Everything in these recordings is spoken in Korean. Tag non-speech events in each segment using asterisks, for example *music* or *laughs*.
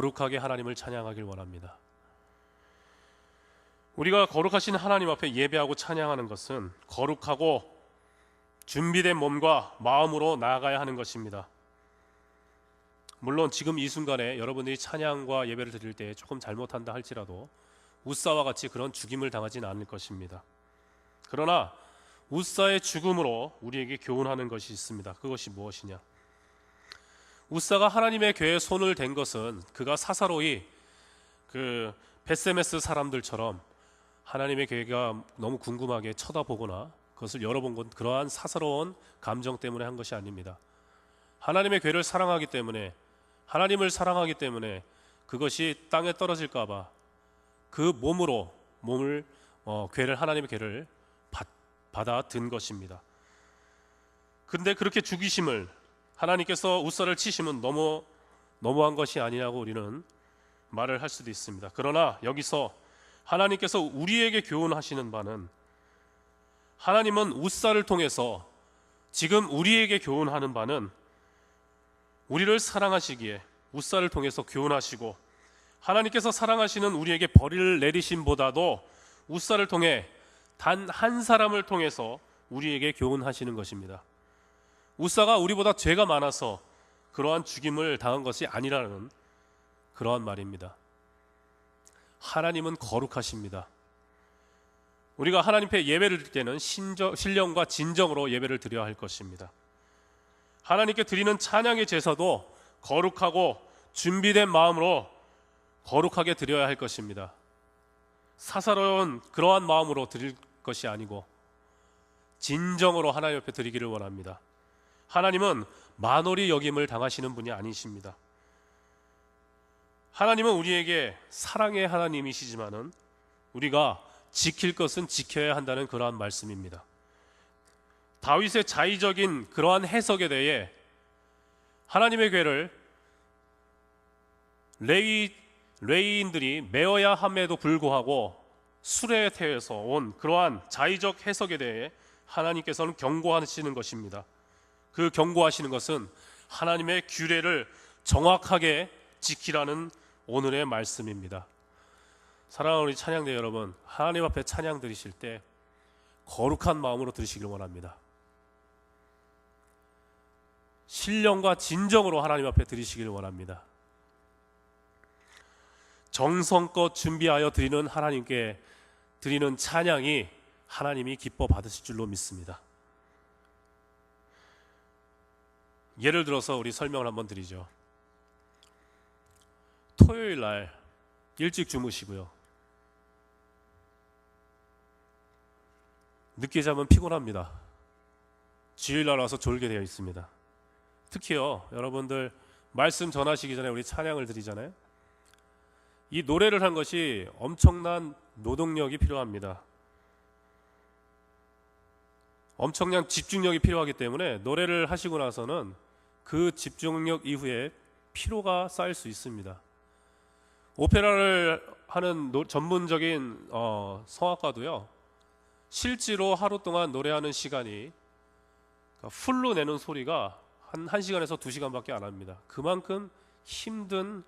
거룩하게 하나님을 찬양하길 원합니다. 우리가 거룩하신 하나님 앞에 예배하고 찬양하는 것은 거룩하고 준비된 몸과 마음으로 나아가야 하는 것입니다. 물론 지금 이 순간에 여러분들이 찬양과 예배를 드릴 때 조금 잘못한다 할지라도 우사와 같이 그런 죽임을 당하지는 않을 것입니다. 그러나 우사의 죽음으로 우리에게 교훈하는 것이 있습니다. 그것이 무엇이냐? 우사가 하나님의 괴에 손을 댄 것은 그가 사사로이 그 베세메스 사람들처럼 하나님의 괴가 너무 궁금하게 쳐다보거나 그것을 열어본 건 그러한 사사로운 감정 때문에 한 것이 아닙니다. 하나님의 괴를 사랑하기 때문에 하나님을 사랑하기 때문에 그것이 땅에 떨어질까봐 그 몸으로 몸을 어, 괴를 하나님의 괴를 받, 받아 든 것입니다. 근데 그렇게 죽이심을 하나님께서 우사를 치심은 너무 너무한 것이 아니냐고 우리는 말을 할 수도 있습니다. 그러나 여기서 하나님께서 우리에게 교훈하시는 바는 하나님은 우사를 통해서 지금 우리에게 교훈하는 바는 우리를 사랑하시기에 우사를 통해서 교훈하시고 하나님께서 사랑하시는 우리에게 벌을 내리심보다도 우사를 통해 단 한 사람을 통해서 우리에게 교훈하시는 것입니다. 우사가 우리보다 죄가 많아서 그러한 죽임을 당한 것이 아니라는 그러한 말입니다. 하나님은 거룩하십니다. 우리가 하나님께 예배를 드릴 때는 신정, 신령과 진정으로 예배를 드려야 할 것입니다. 하나님께 드리는 찬양의 제사도 거룩하고 준비된 마음으로 거룩하게 드려야 할 것입니다. 사사로운 그러한 마음으로 드릴 것이 아니고 진정으로 하나님 옆에 드리기를 원합니다. 하나님은 만월이 여김을 당하시는 분이 아니십니다. 하나님은 우리에게 사랑의 하나님이시지만은 우리가 지킬 것은 지켜야 한다는 그러한 말씀입니다. 다윗의 자의적인 그러한 해석에 대해 하나님의 괴를 레위 레이인들이 메어야 함에도 불구하고 수레태에서 온 그러한 자의적 해석에 대해 하나님께서는 경고하시는 것입니다. 그 경고하시는 것은 하나님의 규례를 정확하게 지키라는 오늘의 말씀입니다. 사랑하는 우리 찬양대 여러분, 하나님 앞에 찬양 드리실 때 거룩한 마음으로 드리시길 원합니다. 신령과 진정으로 하나님 앞에 드리시길 원합니다. 정성껏 준비하여 드리는 하나님께 드리는 찬양이 하나님이 기뻐 받으실 줄로 믿습니다. 예를 들어서 우리 설명을 한번 드리죠. 토요일 날 일찍 주무시고요. 늦게 자면 피곤합니다. 주일 날 와서 졸게 되어 있습니다. 특히요, 여러분들 말씀 전하시기 전에 우리 찬양을 드리잖아요. 이 노래를 한 것이 엄청난 노동력이 필요합니다. 엄청난 집중력이 필요하기 때문에 노래를 하시고 나서는 그 집중력 이후에 피로가 쌓일 수 있습니다. 오페라를 하는 노, 전문적인 어, 성악가도요, 실제로 하루 동안 노래하는 시간이 그러니까 풀로 내는 소리가 한 1시간에서 2시간밖에 안 합니다. 그만큼 힘든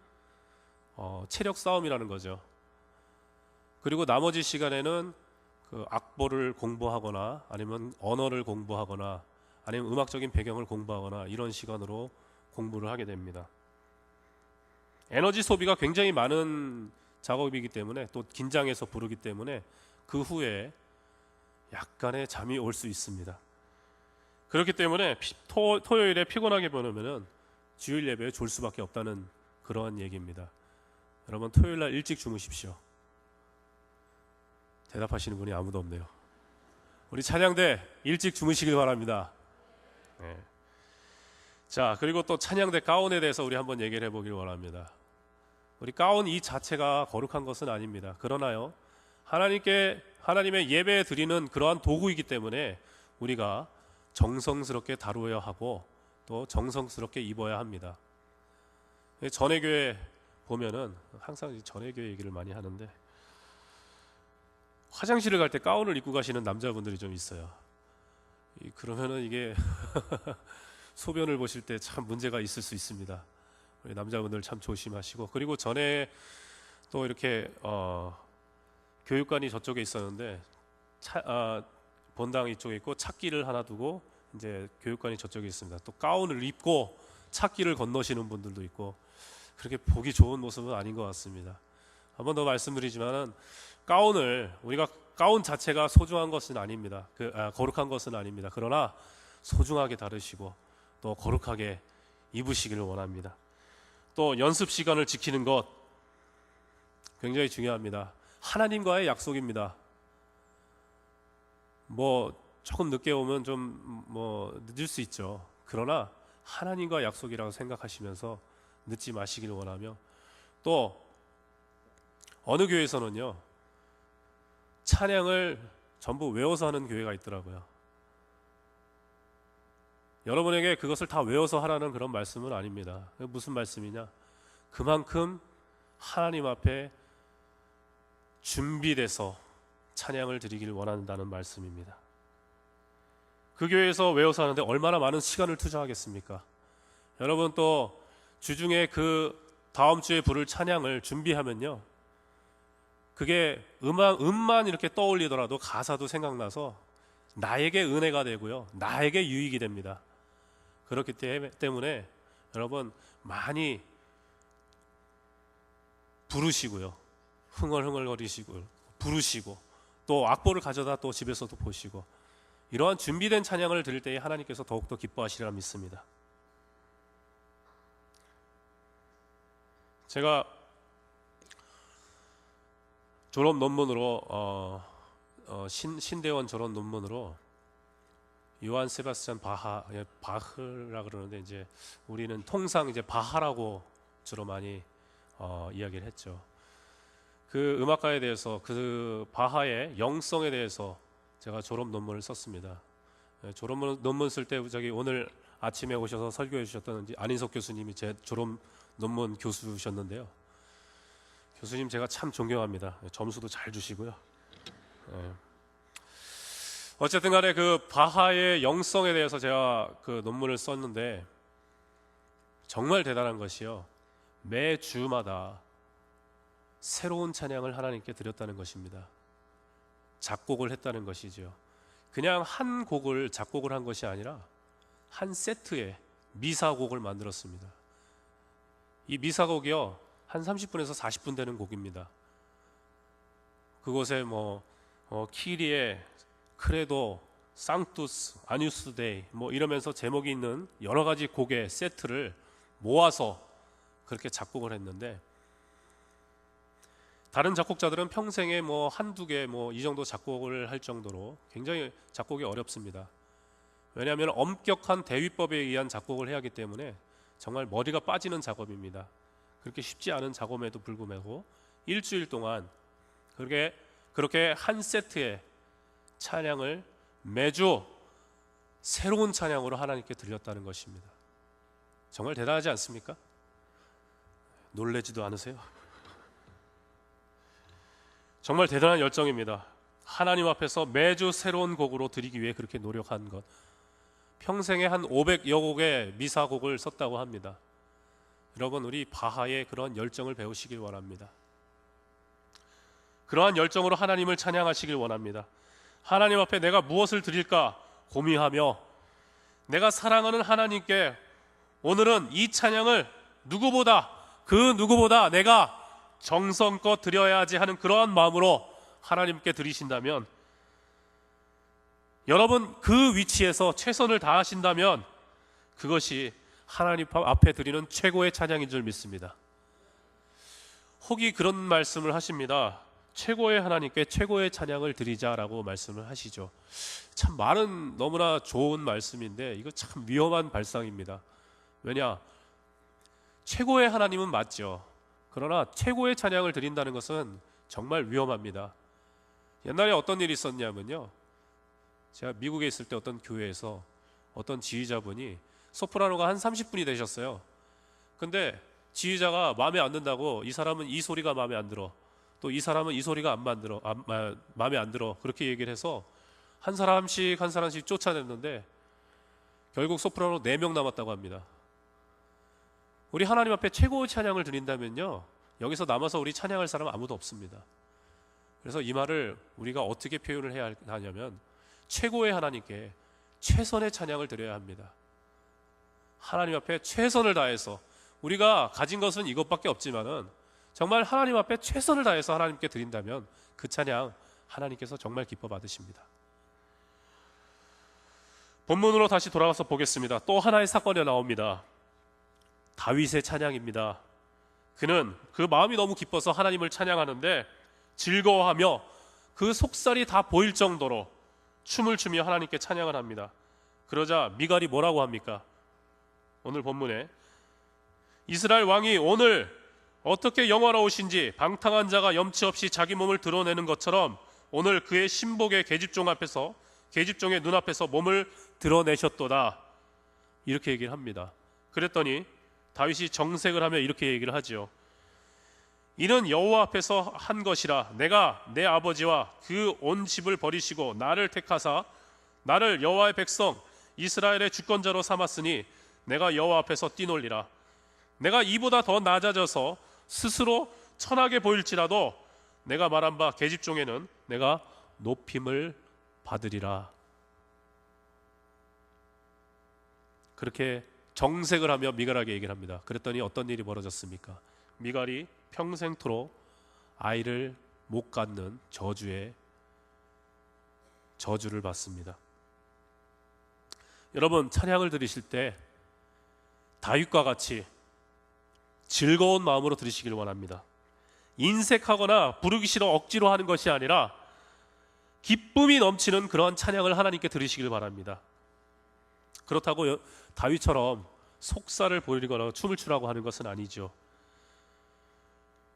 어, 체력 싸움이라는 거죠. 그리고 나머지 시간에는 그 악보를 공부하거나 아니면 언어를 공부하거나 아니면 음악적인 배경을 공부하거나 이런 시간으로 공부를 하게 됩니다. 에너지 소비가 굉장히 많은 작업이기 때문에 또 긴장해서 부르기 때문에 그 후에 약간의 잠이 올 수 있습니다. 그렇기 때문에 토, 토요일에 피곤하게 보내면은 주일 예배에 졸 수밖에 없다는 그러한 얘기입니다. 여러분 토요일 날 일찍 주무십시오. 대답하시는 분이 아무도 없네요. 우리 찬양대 일찍 주무시길 바랍니다. 네. 자 그리고 또 찬양대 가운에 대해서 우리 한번 얘기를 해보길 원합니다. 우리 가운 이 자체가 거룩한 것은 아닙니다. 그러나요 하나님께 하나님의 예배 드리는 그러한 도구이기 때문에 우리가 정성스럽게 다루어야 하고 또 정성스럽게 입어야 합니다. 전해교회 보면은 항상 전해교회 얘기를 많이 하는데 화장실을 갈 때 가운을 입고 가시는 남자분들이 좀 있어요. 그러면은 이게 *laughs* 소변을 보실 때 참 문제가 있을 수 있습니다. 우리 남자분들 참 조심하시고 그리고 전에 또 이렇게 어, 교육관이 저쪽에 있었는데 차, 아, 본당 이쪽에 있고 찾기를 하나 두고 이제 교육관이 저쪽에 있습니다. 또 가운을 입고 찾기를 건너시는 분들도 있고 그렇게 보기 좋은 모습은 아닌 것 같습니다. 한 번 더 말씀드리지만은 가운을 우리가 가운 자체가 소중한 것은 아닙니다. 그 아, 거룩한 것은 아닙니다. 그러나 소중하게 다루시고 또 거룩하게 입으시기를 원합니다. 또 연습 시간을 지키는 것 굉장히 중요합니다. 하나님과의 약속입니다. 뭐 조금 늦게 오면 좀 뭐 늦을 수 있죠. 그러나 하나님과 약속이라고 생각하시면서 늦지 마시기를 원하며 또 어느 교회에서는요 찬양을 전부 외워서 하는 교회가 있더라고요. 여러분에게 그것을 다 외워서 하라는 그런 말씀은 아닙니다. 무슨 말씀이냐? 그만큼 하나님 앞에 준비돼서 찬양을 드리기를 원한다는 말씀입니다. 그 교회에서 외워서 하는데 얼마나 많은 시간을 투자하겠습니까? 여러분 또 주중에 그 다음 주에 부를 찬양을 준비하면요. 그게 음악, 음만 이렇게 떠올리더라도 가사도 생각나서 나에게 은혜가 되고요. 나에게 유익이 됩니다. 그렇기 때- 때문에 여러분 많이 부르시고요. 흥얼흥얼거리시고 부르시고 또 악보를 가져다 또 집에서도 보시고 이러한 준비된 찬양을 드릴 때에 하나님께서 더욱더 기뻐하시리라 믿습니다. 제가 졸업 논문으로 어, 어, 신, 신대원 졸업 논문으로 요한 세바스찬 바하 예, 바흐라 그러는데 이제 우리는 통상 이제 바하라고 주로 많이 어, 이야기를 했죠. 그 음악가에 대해서 그 바하의 영성에 대해서 제가 졸업 논문을 썼습니다. 예, 졸업 논문 쓸 때 저기 오늘 아침에 오셔서 설교해 주셨던 안인석 교수님이 제 졸업 논문 교수셨는데요. 교수님 제가 참 존경합니다. 점수도 잘 주시고요. 예. 어쨌든 간에 그 바하의 영성에 대해서 제가 그 논문을 썼는데 정말 대단한 것이요. 매 주마다 새로운 찬양을 하나님께 드렸다는 것입니다. 작곡을 했다는 것이죠. 그냥 한 곡을 작곡을 한 것이 아니라 한 세트의 미사곡을 만들었습니다. 이 미사곡이요. 한 30분에서 40분 되는 곡입니다. 그곳에 뭐 어, 키리에 크레도, 쌍투스, 아뉴스 데이 뭐 이러면서 제목이 있는 여러 가지 곡의 세트를 모아서 그렇게 작곡을 했는데 다른 작곡자들은 평생에 뭐 한두 개 뭐 이 정도 작곡을 할 정도로 굉장히 작곡이 어렵습니다. 왜냐하면 엄격한 대위법에 의한 작곡을 해야 하기 때문에 정말 머리가 빠지는 작업입니다. 그렇게 쉽지 않은 작업에도 불구하고 일주일 동안 그렇게 그렇게 한 세트의 찬양을 매주 새로운 찬양으로 하나님께 드렸다는 것입니다. 정말 대단하지 않습니까? 놀래지도 않으세요? 정말 대단한 열정입니다. 하나님 앞에서 매주 새로운 곡으로 드리기 위해 그렇게 노력한 것. 평생에 한 500여 곡의 미사곡을 썼다고 합니다. 여러분 우리 바하의 그런 열정을 배우시길 원합니다. 그러한 열정으로 하나님을 찬양하시길 원합니다. 하나님 앞에 내가 무엇을 드릴까 고민하며 내가 사랑하는 하나님께 오늘은 이 찬양을 누구보다 그 누구보다 내가 정성껏 드려야지 하는 그러한 마음으로 하나님께 드리신다면 여러분 그 위치에서 최선을 다하신다면 그것이 하나님 앞에 드리는 최고의 찬양인 줄 믿습니다. 혹이 그런 말씀을 하십니다. 최고의 하나님께 최고의 찬양을 드리자라고 말씀을 하시죠. 참 말은 너무나 좋은 말씀인데 이거 참 위험한 발상입니다. 왜냐? 최고의 하나님은 맞죠. 그러나 최고의 찬양을 드린다는 것은 정말 위험합니다. 옛날에 어떤 일이 있었냐면요. 제가 미국에 있을 때 어떤 교회에서 어떤 지휘자분이 소프라노가 한 30분이 되셨어요. 근데 지휘자가 마음에 안 든다고 이 사람은 이 소리가 마음에 안 들어. 또 이 사람은 이 소리가 안 만들어. 안, 마, 마음에 안 들어. 그렇게 얘기를 해서 한 사람씩 한 사람씩 쫓아냈는데 결국 소프라노 4명 남았다고 합니다. 우리 하나님 앞에 최고의 찬양을 드린다면요. 여기서 남아서 우리 찬양할 사람 아무도 없습니다. 그래서 이 말을 우리가 어떻게 표현을 해야 하냐면 최고의 하나님께 최선의 찬양을 드려야 합니다. 하나님 앞에 최선을 다해서 우리가 가진 것은 이것밖에 없지만은 정말 하나님 앞에 최선을 다해서 하나님께 드린다면 그 찬양 하나님께서 정말 기뻐 받으십니다. 본문으로 다시 돌아가서 보겠습니다. 또 하나의 사건이 나옵니다. 다윗의 찬양입니다. 그는 그 마음이 너무 기뻐서 하나님을 찬양하는데 즐거워하며 그 속살이 다 보일 정도로 춤을 추며 하나님께 찬양을 합니다. 그러자 미갈이 뭐라고 합니까? 오늘 본문에 이스라엘 왕이 오늘 어떻게 영화로우신지 방탕한 자가 염치 없이 자기 몸을 드러내는 것처럼 오늘 그의 신복의 계집종 앞에서 계집종의 눈앞에서 몸을 드러내셨도다. 이렇게 얘기를 합니다. 그랬더니 다윗이 정색을 하며 이렇게 얘기를 하지요. 이는 여호와 앞에서 한 것이라 내가 내 아버지와 그 온 집을 버리시고 나를 택하사 나를 여호와의 백성 이스라엘의 주권자로 삼았으니 내가 여호와 앞에서 뛰놀리라 내가 이보다 더 낮아져서 스스로 천하게 보일지라도 내가 말한 바 계집종에는 내가 높임을 받으리라 그렇게 정색을 하며 미갈에게 얘기를 합니다. 그랬더니 어떤 일이 벌어졌습니까? 미갈이 평생토록 아이를 못 갖는 저주의 저주를 받습니다. 여러분 찬양을 들으실 때 다윗과 같이 즐거운 마음으로 들으시길 원합니다. 인색하거나 부르기 싫어 억지로 하는 것이 아니라 기쁨이 넘치는 그러한 찬양을 하나님께 들으시길 바랍니다. 그렇다고 여- 다윗처럼 속살을 보이거나 춤을 추라고 하는 것은 아니죠.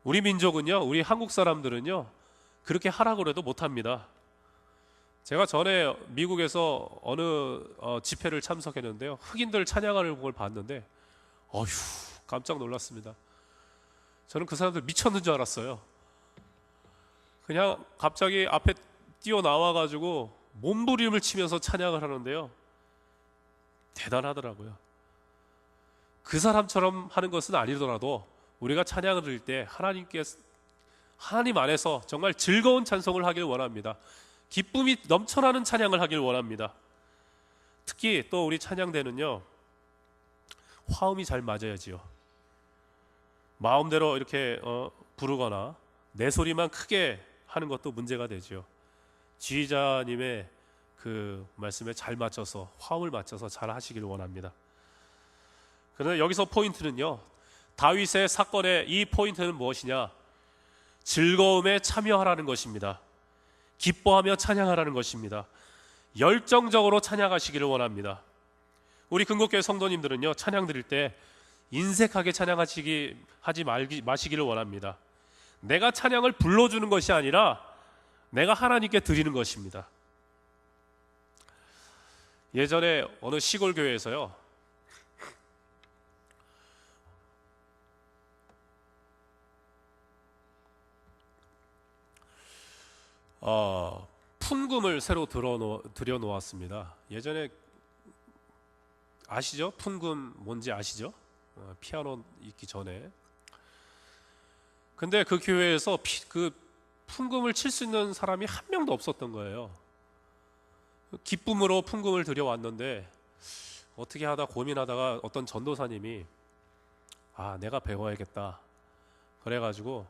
우리 민족은요, 우리 한국 사람들은요, 그렇게 하라고 해도 못합니다. 제가 전에 미국에서 어느 어, 집회를 참석했는데요, 흑인들 찬양하는 걸 봤는데, 어휴, 깜짝 놀랐습니다. 저는 그 사람들 미쳤는 줄 알았어요. 그냥 갑자기 앞에 뛰어 나와 가지고 몸부림을 치면서 찬양을 하는데요. 대단하더라고요. 그 사람처럼 하는 것은 아니더라도 우리가 찬양을 드릴 때 하나님께 하나님 안에서 정말 즐거운 찬송을 하길 원합니다. 기쁨이 넘쳐나는 찬양을 하길 원합니다. 특히 또 우리 찬양대는요 화음이 잘 맞아야지요. 마음대로 이렇게 어, 부르거나 내 소리만 크게 하는 것도 문제가 되죠. 지휘자님의 그 말씀에 잘 맞춰서 화음을 맞춰서 잘 하시길 원합니다. 그런데 여기서 포인트는요. 다윗의 사건의 이 포인트는 무엇이냐? 즐거움에 참여하라는 것입니다. 기뻐하며 찬양하라는 것입니다. 열정적으로 찬양하시기를 원합니다. 우리 근국교회 성도님들은요 찬양 드릴 때 인색하게 찬양하시기 하지 말기 마시기를 원합니다. 내가 찬양을 불러주는 것이 아니라 내가 하나님께 드리는 것입니다. 예전에 어느 시골 교회에서요. 어, 풍금을 새로 들어 들여 놓았습니다. 예전에 아시죠? 풍금 뭔지 아시죠? 어, 피아노 있기 전에. 근데 그 교회에서 피, 그 풍금을 칠 수 있는 사람이 한 명도 없었던 거예요. 기쁨으로 풍금을 들여왔는데 어떻게 하다 고민하다가 어떤 전도사님이 아 내가 배워야겠다 그래가지고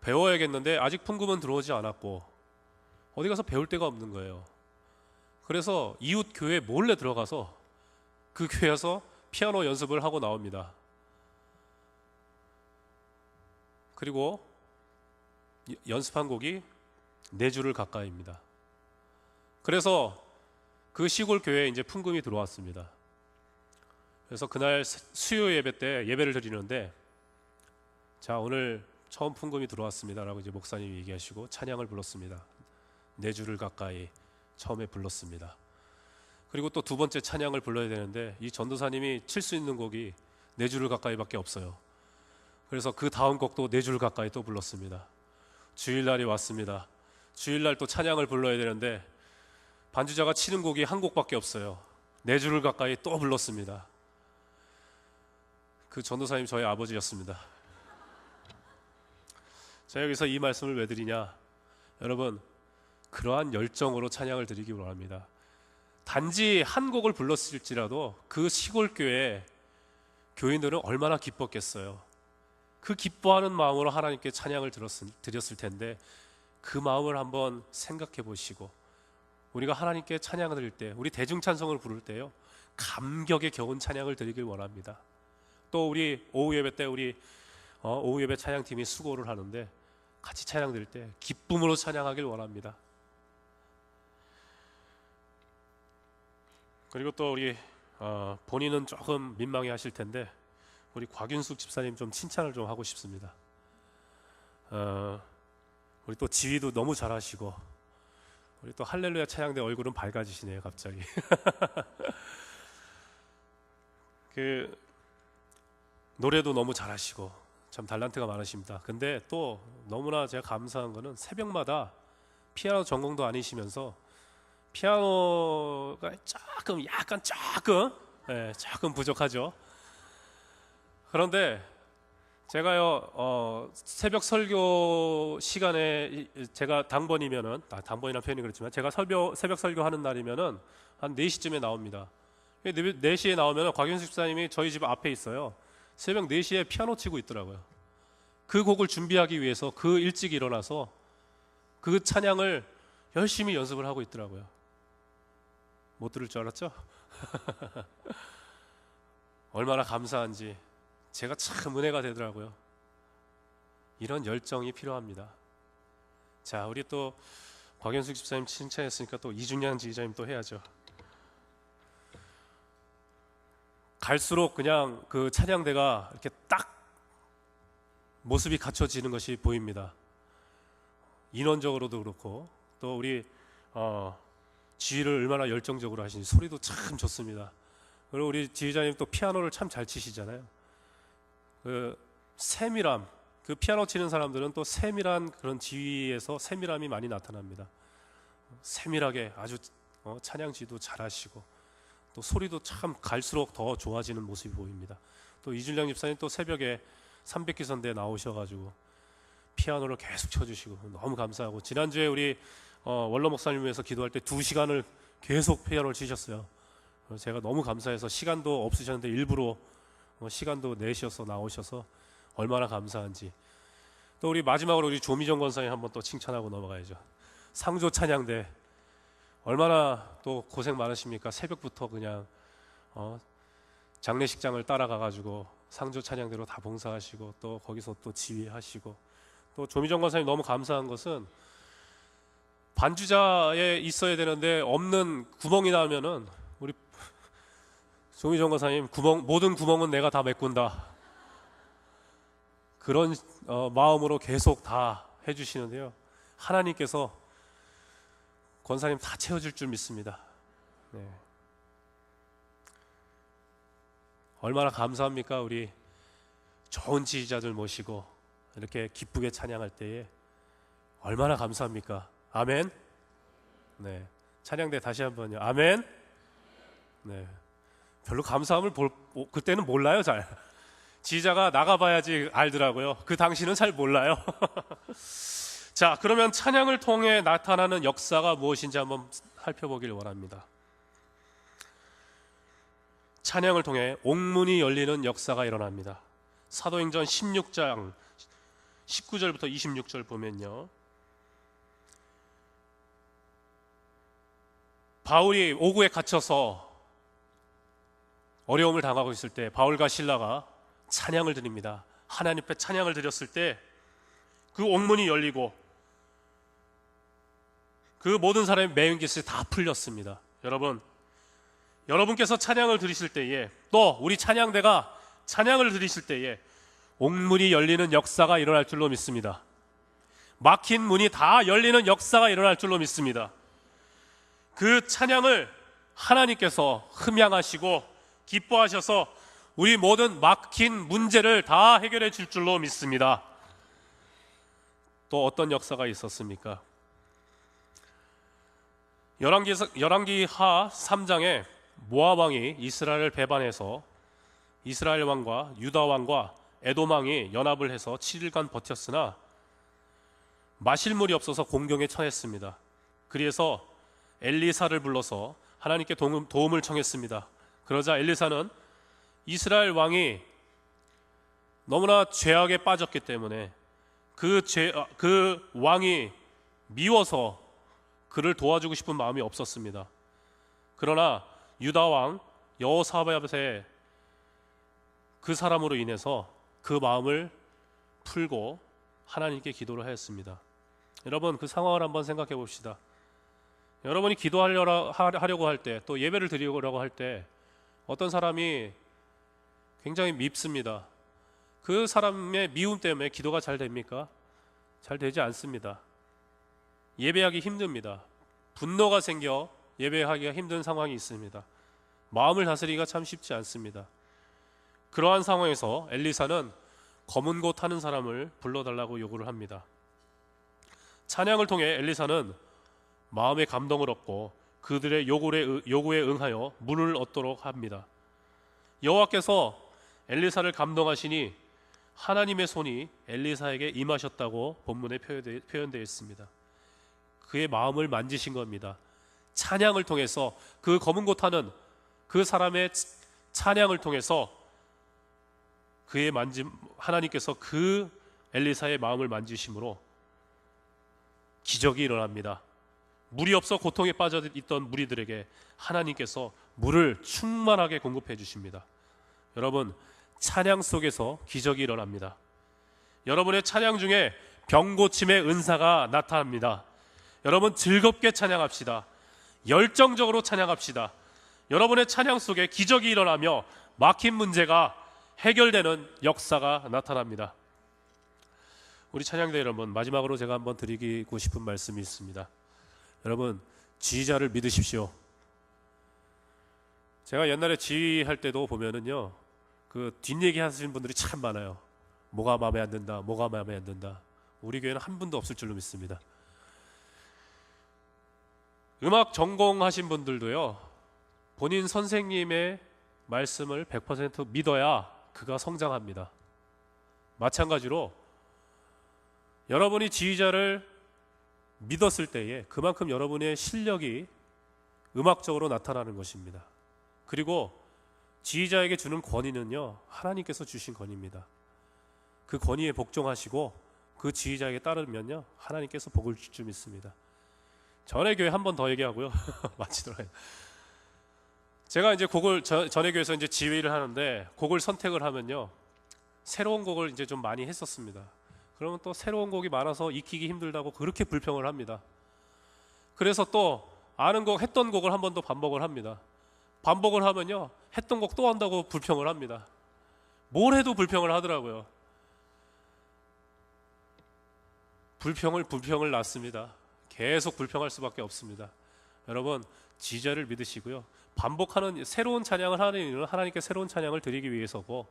배워야겠는데 아직 풍금은 들어오지 않았고 어디 가서 배울 데가 없는 거예요. 그래서 이웃 교회 몰래 들어가서 그 교회에서 피아노 연습을 하고 나옵니다. 그리고 이- 연습한 곡이 네 줄을 가까이입니다. 그래서 그 시골 교회에 이제 풍금이 들어왔습니다. 그래서 그날 수- 수요 예배 때 예배를 드리는데 자 오늘 처음 풍금이 들어왔습니다라고 이제 목사님이 얘기하시고 찬양을 불렀습니다. 네 줄을 가까이 처음에 불렀습니다. 그리고 또 두 번째 찬양을 불러야 되는데 이 전도사님이 칠 수 있는 곡이 네 줄을 가까이밖에 없어요. 그래서 그 다음 곡도 네 줄 가까이 또 불렀습니다. 주일날이 왔습니다. 주일날 또 찬양을 불러야 되는데 반주자가 치는 곡이 한 곡밖에 없어요. 네 줄을 가까이 또 불렀습니다. 그 전도사님 저희 아버지였습니다. 제가 여기서 이 말씀을 왜 드리냐? 여러분 그러한 열정으로 찬양을 드리기 원합니다. 단지 한 곡을 불렀을지라도 그 시골 교회 교인들은 얼마나 기뻤겠어요. 그 기뻐하는 마음으로 하나님께 찬양을 들었을, 드렸을 텐데 그 마음을 한번 생각해 보시고 우리가 하나님께 찬양을 드릴 때 우리 대중 찬송을 부를 때요 감격에 겨운 찬양을 드리길 원합니다. 또 우리 오후 예배 때 우리 어, 오후 예배 찬양팀이 수고를 하는데 같이 찬양 드릴 때 기쁨으로 찬양하길 원합니다. 그리고 또 우리 어, 본인은 조금 민망해 하실 텐데 우리 곽윤숙 집사님 좀 칭찬을 좀 하고 싶습니다. 어, 우리 또 지휘도 너무 잘하시고 우리 또 할렐루야 찬양대 얼굴은 밝아지시네요 갑자기. *laughs* 그 노래도 너무 잘하시고 참 달란트가 많으십니다. 근데 또 너무나 제가 감사한 거는 새벽마다 피아노 전공도 아니시면서 피아노가 조금 약간 조금 예, 조금 부족하죠. 그런데 제가요 어, 새벽 설교 시간에 제가 당번이면은 아, 당번이라는 표현이 그렇지만 제가 설교 새벽 설교 하는 날이면은 한 4시쯤에 나옵니다. 4시에 나오면은 곽윤숙 집사님이 저희 집 앞에 있어요. 새벽 4시에 피아노 치고 있더라고요. 그 곡을 준비하기 위해서 그 일찍 일어나서 그 찬양을 열심히 연습을 하고 있더라고요. 못 들을 줄 알았죠? *laughs* 얼마나 감사한지 제가 참 은혜가 되더라고요. 이런 열정이 필요합니다. 자, 우리 또 곽현숙 집사님 칭찬했으니까 또 이준양 지휘자님 또 해야죠. 갈수록 그냥 그 찬양대가 이렇게 딱 모습이 갖춰지는 것이 보입니다. 인원적으로도 그렇고 또 우리 어, 지휘를 얼마나 열정적으로 하시니 소리도 참 좋습니다. 그리고 우리 지휘자님 또 피아노를 참 잘 치시잖아요. 그 세밀함, 그 피아노 치는 사람들은 또 세밀한 그런 지휘에서 세밀함이 많이 나타납니다. 세밀하게 아주 어, 찬양 지도 잘하시고 또 소리도 참 갈수록 더 좋아지는 모습이 보입니다. 또 이준량 집사님 또 새벽에 300기선대 나오셔가지고 피아노를 계속 쳐주시고 너무 감사하고 지난주에 우리 어, 원로 목사님 위해서 기도할 때 두 시간을 계속 피아노를 치셨어요. 제가 너무 감사해서 시간도 없으셨는데 일부러 어, 시간도 내셔서 나오셔서 얼마나 감사한지. 또 우리 마지막으로 우리 조미정 권사님 한번 또 칭찬하고 넘어가야죠. 상조 찬양대 얼마나 또 고생 많으십니까? 새벽부터 그냥 어, 장례식장을 따라가 가지고 상조 찬양대로 다 봉사하시고 또 거기서 또 지휘하시고 또 조미정 권사님 너무 감사한 것은 반주자에 있어야 되는데 없는 구멍이 나면은 우리 조미정 권사님 구멍 모든 구멍은 내가 다 메꾼다 그런 어, 마음으로 계속 다 해주시는데요 하나님께서 권사님 다 채워줄 줄 믿습니다. 네. 얼마나 감사합니까? 우리 좋은 지휘자들 모시고 이렇게 기쁘게 찬양할 때에 얼마나 감사합니까? 아멘. 네. 찬양대 다시 한번요. 아멘. 네. 별로 감사함을 볼 어, 그때는 몰라요, 잘. 지휘자가 나가봐야지 알더라고요. 그 당시는 잘 몰라요. *laughs* 자, 그러면 찬양을 통해 나타나는 역사가 무엇인지 한번 살펴보길 원합니다. 찬양을 통해 옥문이 열리는 역사가 일어납니다. 사도행전 16장 19절부터 26절 보면요. 바울이 오구에 갇혀서 어려움을 당하고 있을 때 바울과 신라가 찬양을 드립니다. 하나님 앞에 찬양을 드렸을 때 그 옥문이 열리고 그 모든 사람의 매운 것이 다 풀렸습니다. 여러분, 여러분께서 찬양을 드리실 때에 또 우리 찬양대가 찬양을 드리실 때에 옥문이 열리는 역사가 일어날 줄로 믿습니다. 막힌 문이 다 열리는 역사가 일어날 줄로 믿습니다. 그 찬양을 하나님께서 흠양하시고 기뻐하셔서 우리 모든 막힌 문제를 다 해결해 줄 줄로 믿습니다. 또 어떤 역사가 있었습니까? 열왕기 열왕기 하 3장에 모압 왕이 이스라엘을 배반해서 이스라엘 왕과 유다 왕과 에돔 왕이 연합을 해서 7일간 버텼으나 마실 물이 없어서 공경에 처했습니다. 그래서 엘리사를 불러서 하나님께 도움, 도움 을 청했습니다. 그러자 엘리사는 이스라엘 왕이 너무나 죄악에 빠졌기 때문에 그, 죄, 아, 그 왕이 미워서 그를 도와주고 싶은 마음이 없었습니다. 그러나 유다 왕 여호사밧의 그 사람으로 인해서 그 마음을 풀고 하나님께 기도를 하였습니다. 여러분 그 상황을 한번 생각해 봅시다. 여러분이 기도하려고 할 때 또 예배를 드리려고 할 때 어떤 사람이 굉장히 밉습니다. 그 사람의 미움 때문에 기도가 잘 됩니까? 잘 되지 않습니다. 예배하기 힘듭니다. 분노가 생겨 예배하기가 힘든 상황이 있습니다. 마음을 다스리기가 참 쉽지 않습니다. 그러한 상황에서 엘리사는 검은 곳 하는 사람을 불러달라고 요구를 합니다. 찬양을 통해 엘리사는 마음의 감동을 얻고 그들의 요구에, 요구에 응하여 물을 얻도록 합니다. 여호와께서 엘리사를 감동하시니 하나님의 손이 엘리사에게 임하셨다고 본문에 표현되어 있습니다. 그의 마음을 만지신 겁니다. 찬양을 통해서 그 검은 곳 하는 그 사람의 찬양을 통해서 그의 만짐 하나님께서 그 엘리사의 마음을 만지심으로 기적이 일어납니다. 물이 없어 고통에 빠져 있던 무리들에게 하나님께서 물을 충만하게 공급해 주십니다. 여러분, 찬양 속에서 기적이 일어납니다. 여러분의 찬양 중에 병 고침의 은사가 나타납니다. 여러분 즐겁게 찬양합시다. 열정적으로 찬양합시다. 여러분의 찬양 속에 기적이 일어나며 막힌 문제가 해결되는 역사가 나타납니다. 우리 찬양대 여러분 마지막으로 제가 한번 드리고 싶은 말씀이 있습니다. 여러분 지휘자를 믿으십시오. 제가 옛날에 지휘할 때도 보면은요 그 뒷얘기 하시는 분들이 참 많아요. 뭐가 마음에 안 든다, 뭐가 마음에 안 든다. 우리 교회는 한 분도 없을 줄로 믿습니다. 음악 전공하신 분들도요 본인 선생님의 말씀을 100% 믿어야 그가 성장합니다. 마찬가지로 여러분이 지휘자를 믿었을 때에 그만큼 여러분의 실력이 음악적으로 나타나는 것입니다. 그리고 지휘자에게 주는 권위는요, 하나님께서 주신 권위입니다. 그 권위에 복종하시고 그 지휘자에게 따르면요, 하나님께서 복을 줄 줄 믿습니다. 전의 교회 한 번 더 얘기하고요. *laughs* 마치도록 해요. 제가 이제 곡을 전의 교회에서 이제 지휘를 하는데 곡을 선택을 하면요. 새로운 곡을 이제 좀 많이 했었습니다. 그러면 또 새로운 곡이 많아서 익히기 힘들다고 그렇게 불평을 합니다. 그래서 또 아는 곡 했던 곡을 한 번 더 반복을 합니다. 반복을 하면요. 했던 곡 또 한다고 불평을 합니다. 뭘 해도 불평을 하더라고요. 불평을 불평을 낳습니다. 계속 불평할 수밖에 없습니다. 여러분 지자를 믿으시고요. 반복하는 새로운 찬양을 하는 이유는 하나님께 새로운 찬양을 드리기 위해서고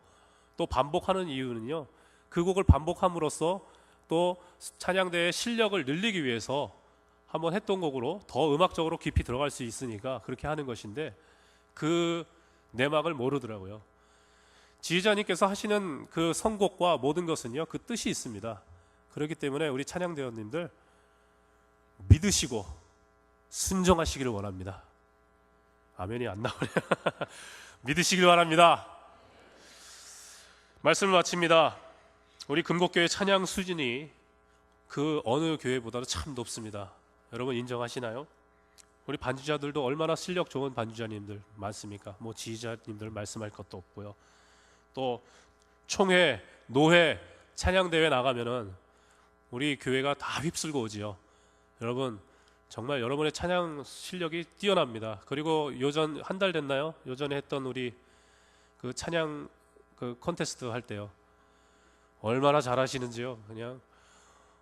또 반복하는 이유는요. 그 곡을 반복함으로써 또 찬양대의 실력을 늘리기 위해서 한번 했던 곡으로 더 음악적으로 깊이 들어갈 수 있으니까 그렇게 하는 것인데 그 내막을 모르더라고요. 지휘자님께서 하시는 그 선곡과 모든 것은요 그 뜻이 있습니다. 그렇기 때문에 우리 찬양대원님들 믿으시고 순종하시기를 원합니다. 아멘이 안 나오네요. *laughs* 믿으시길 바랍니다. 말씀을 마칩니다. 우리 금곡교회 찬양 수준이 그 어느 교회보다도 참 높습니다. 여러분 인정하시나요? 우리 반주자들도 얼마나 실력 좋은 반주자님들 많습니까? 뭐 지휘자님들 말씀할 것도 없고요. 또 총회, 노회, 찬양 대회 나가면은 우리 교회가 다 휩쓸고 오지요. 여러분 정말 여러분의 찬양 실력이 뛰어납니다. 그리고 요전 한 달 됐나요? 요전에 했던 우리 그 찬양 그 컨테스트 할 때요. 얼마나 잘하시는지요. 그냥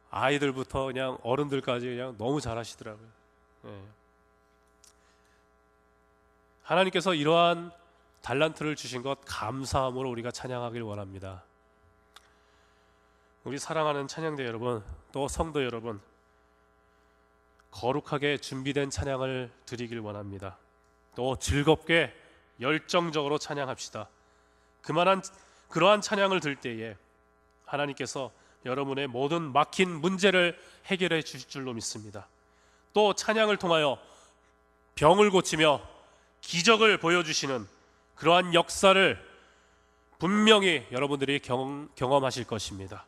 아이들부터 그냥 어른들까지 그냥 너무 잘하시더라고요. 네. 하나님께서 이러한 달란트를 주신 것 감사함으로 우리가 찬양하길 원합니다. 우리 사랑하는 찬양대 여러분, 또 성도 여러분, 거룩하게 준비된 찬양을 드리길 원합니다. 또 즐겁게 열정적으로 찬양합시다. 그만한 그러한 찬양을 들 때에 하나님께서 여러분의 모든 막힌 문제를 해결해 주실 줄로 믿습니다. 또 찬양을 통하여 병을 고치며 기적을 보여주시는 그러한 역사를 분명히 여러분들이 경, 경험하실 것입니다.